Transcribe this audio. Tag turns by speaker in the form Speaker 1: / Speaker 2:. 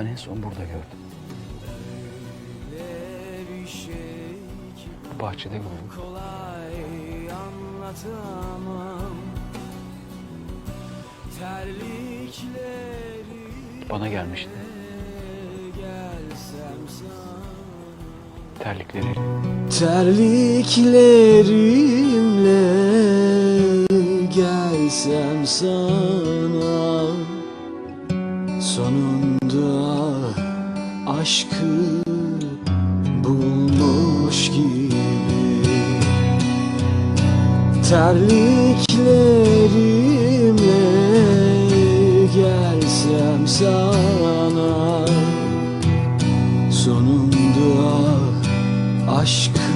Speaker 1: Ben en son burada gördüm. Bahçede gördüm.
Speaker 2: kolay anlatamam Terlikleri
Speaker 1: Bana gelmişti. Terlikleri.
Speaker 2: Terliklerimle gelsem sana Sonunda aşkı bulmuş gibi. Terliklerimle gelsem sana Sonunda aşkı